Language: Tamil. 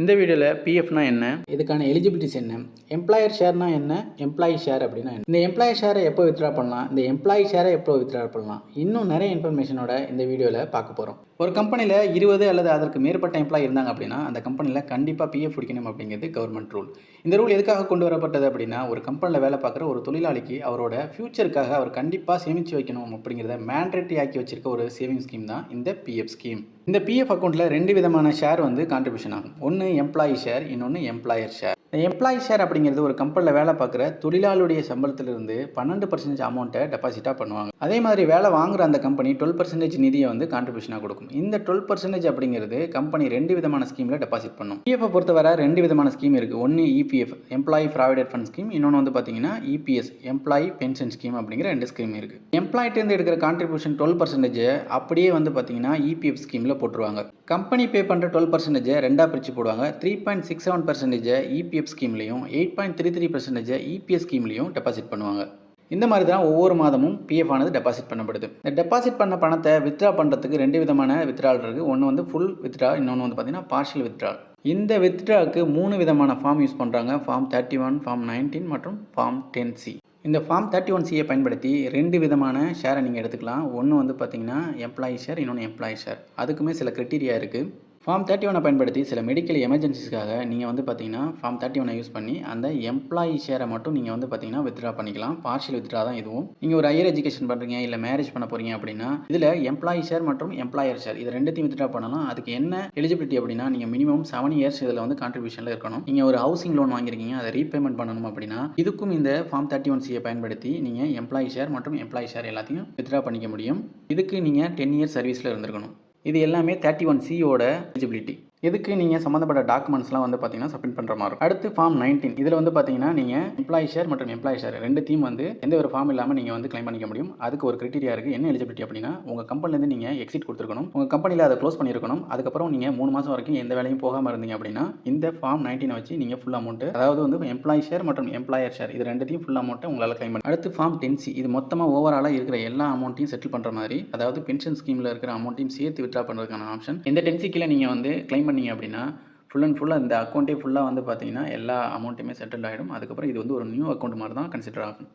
இந்த வீடியோவில் பிஎஃப்னா என்ன? இதுக்கான எலிஜிபிலிட்டிஸ் என்ன? எம்ப்ளாயர் ஷேர்னா என்ன? எம்ப்ளாயி ஷேர் அப்படின்னா என்ன? இந்த எம்ப்ளாயி ஷேரை எப்போ வித்ட்ரா பண்ணலாம்? இந்த எம்ப்ளாயி ஷேரை எப்போ வித்ட்ரா பண்ணலாம்? இன்னும் நிறைய இன்ஃபர்மேஷனோட இந்த வீடியோவில் பார்க்க போகிறோம் ஒரு கம்பெனியில் இருபது அல்லது அதற்கு மேற்பட்ட எம்ப்ளாயி இருந்தாங்க அப்படின்னா அந்த கம்பெனியில் கண்டிப்பாக பிஎஃப் பிடிக்கணும் அப்படிங்கிறது கவர்மெண்ட் ரூல் இந்த ரூல் எதுக்காக கொண்டு வரப்பட்டது அப்படின்னா ஒரு கம்பெனியில் வேலை பார்க்குற ஒரு தொழிலாளிக்கு அவரோட ஃபியூச்சருக்காக அவர் கண்டிப்பாக சேமித்து வைக்கணும் அப்படிங்கிறத மேண்டேட்டரி ஆக்கி வச்சிருக்க ஒரு சேவிங் ஸ்கீம் தான் இந்த பிஎஃப் ஸ்கீம் இந்த பிஎஃப் அக்கௌண்ட்டில் ரெண்டு விதமான ஷேர் வந்து கான்ட்ரிபியூஷன் ஆகும். ஒன்று எம்ப்ளாயி ஷேர் இன்னொன்று எம்ப்ளாயர் ஷேர் எம்ப்ளாயி ஷேர் அப்படிங்கிறது ஒரு கம்பெனியில் வேலை பார்க்குற தொழிலாளுடைய சம்பளத்திலிருந்து பன்னெண்டு பர்சன்டேஜ் அமௌண்ட்டை டெபாசிட்டாக பண்ணுவாங்க. அதே மாதிரி வேலை வாங்குற அந்த கம்பெனி டுவெல் பர்சன்டேஜ் நிதியை வந்து கான்ட்ரிபியூஷனாக கொடுக்கும். இந்த டுவெல் பர்சன்டேஜ் அப்படிங்கிறது கம்பெனி ரெண்டு விதமான ஸ்கீமில் டெபாசிட் பண்ணும். பிஎஃப் பொறுத்தவரை ரெண்டு விதமான ஸ்கீம் இருக்குது ஒன்று EPF employee provident fund scheme இன்னொன்று வந்து பார்த்தீங்கன்னா இபிஎஸ் எம்ப்ளாயி பென்ஷன் ஸ்கீம் அப்படிங்கிற ரெண்டு ஸ்கீம் இருக்குது எம்ப்ளாயிட்டேருந்து எடுக்கிற கான்ட்ரிபியூஷன் டுவெல் பர்சன்டேஜ் அப்படியே வந்து பார்த்தீங்கன்னா இபிஎஃப் ஸ்கீமில் போட்டுருவாங்க. கம்பெனி பே பண்ணுற டுவெல் பர்சன்டேஜ் ரெண்டாக பிரித்து போடுவாங்க. Three point six seven percentage EPF ஸ்கீம்லையும் eight point three three பர்சன்டேஜை இபிஎஸ் ஸ்கீம்லையும் டெபாசிட் பண்ணுவாங்க. இந்த மாதிரி தான் ஒவ்வொரு மாதமும் பிஎஃப் ஆனது டெபாசிட் பண்ணப்படுது. இந்த டெபாசிட் பண்ண பணத்தை வித்ட்ரா பண்ணுறதுக்கு ரெண்டு விதமான வித்ரால் இருக்குது ஒன்று வந்து ஃபுல் வித்ட்ரா இன்னொன்று வந்து பார்த்தீங்கன்னா பார்ஷியல் வித்ரால் இந்த வித்ட்ராக்கு மூணு விதமான ஃபார்ம் யூஸ் பண்ணுறாங்க form thirty one form nineteen மற்றும் ஃபார்ம் டென் சி இந்த ஃபார்ம் தேர்ட்டி ஒன் சியை பயன்படுத்தி ரெண்டு விதமான ஷேரை நீங்கள் எடுத்துக்கலாம். ஒன்று வந்து பார்த்தீங்கன்னா எம்ப்ளாயி ஷேர் இன்னொன்று எம்ப்ளாயி ஷேர் அதுக்குமே சில க்ரிட்டீரியா இருக்குது ஃபார்ம் தேர்ட்டி ஒனை பயன்படுத்தி சில மெடிக்கல் எமர்ஜென்சிஸ்க்காக நீங்கள் வந்து பார்த்தீங்கன்னா ஃபார்ம் தேர்ட்டி ஒனை யூஸ் பண்ணி அந்த எம்ப்ளாயி ஷேரை மட்டும் நீங்கள் வந்து பார்த்தீங்கன்னா வித்ட்ரா பண்ணிக்கலாம். பார்ஷியல் வித்ட்ரா தான் இதுவும். நீங்கள் ஒரு ஹையர் எஜுகேஷன் பண்ணுறீங்க இல்லை மேரேஜ் பண்ண போகிறீங்க அப்படின்னா இதில் எம்ப்ளாயி ஷேர் மற்றும் எம்ப்ளாயர் ஷேர் இது ரெண்டுத்தையும் வித்ட்ரா பண்ணலாம். அதுக்கு என்ன எலிஜிபிலிட்டி அப்படின்னா நீங்கள் மினிமம் செவன் இயர்ஸ் இதில் வந்து கான்ட்ரிபியூஷனில் இருக்கணும். நீங்கள் ஒரு ஹவுசிங் லோன் வாங்கியிருக்கீங்க அதை ரீபேமெண்ட் பண்ணணும் அப்படின்னா இதுக்கும் இந்த ஃபார்ம் தேர்ட்டி ஒன் சியை பயன்படுத்தி நீங்கள் எம்ப்ளாயி ஷேர் மற்றும் எம்ப்ளாயி ஷேர் எல்லாத்தையும் வித்ட்ரா பண்ணிக்க முடியும். இதுக்கு நீங்கள் டென் இயர்ஸ் சர்வீஸில் இருந்திருக்கணும். இது எல்லாமே தேர்ட்டி ஒன் சியோட எலிஜிபிலிட்டி இதுக்கு நீங்கள் சம்மந்தப்பட்ட டாக்குமெண்ட்ஸ்லாம் வந்து பார்த்தீங்கன்னா சப்மிட் பண்ணுற மாதிரி இருக்கும். அடுத்து ஃபார்ம் நைன்டீன் இதில் வந்து பார்த்தீங்கன்னா நீங்கள் எம்ப்ளாயி ஷேர் மற்றும் எம்ப்ளாயி ஷேர் ரெண்டு தீம் வந்து எந்த ஒரு ஃபார்ம் இல்லாமல் நீங்கள் வந்து க்ளைம் பண்ணிக்க முடியும். அதுக்கு ஒரு கிரிட்டீரியா இருக்குது என்ன எலிஜிபிலிட்டி அப்படின்னா உங்கள் கம்பெனிலேருந்து நீங்கள் எக்ஸிட் கொடுத்துருக்கணும். உங்கள் கம்பெனியில் அதை க்ளோஸ் பண்ணியிருக்கணும். அதுக்கப்புறம் நீங்கள் மூணு மாதம் வரைக்கும் எந்த வேலையும் போகாமல் இருந்தீங்க அப்படின்னா இந்த ஃபார்ம் நைன்டீனை வச்சு நீங்கள் ஃபுல் அமௌண்ட்டு அதாவது வந்து எம்ப்ளாயி ஷேர் மற்றும் எம்ப்ளாயர் ஷேர் இது ரெண்டுத்தையும் ஃபுல் அமௌண்ட்டை உங்களால் கிளைம் பண்ணி அடுத்து ஃபார்ம் டென்சி இது மொத்தமாக ஓவராலாக இருக்கிற எல்லா அமௌண்ட்டையும் செட்டில் பண்ணுற மாதிரி அதாவது பென்ஷன் ஸ்கீமில் இருக்கிற அமௌண்ட்டையும் சேர்த்து விட்ரா பண்ணுறதுக்கான ஆப்ஷன் இந்த டென்சிக்கில் நீங்கள் வந்து க்ளைம் பண்ணீங்க அப்படின்னா ஃபுல் அண்ட் ஃபுல்லாக இந்த அக்கௌண்ட்டே ஃபுல்லாக வந்து பார்த்தீங்கன்னா எல்லா அமௌண்ட்டுமே செட்டில் ஆகிடும் அதுக்கப்புறம் இது வந்து ஒரு நியூ அக்கௌண்ட் மாதிரி தான் கன்சிடர் ஆகும்.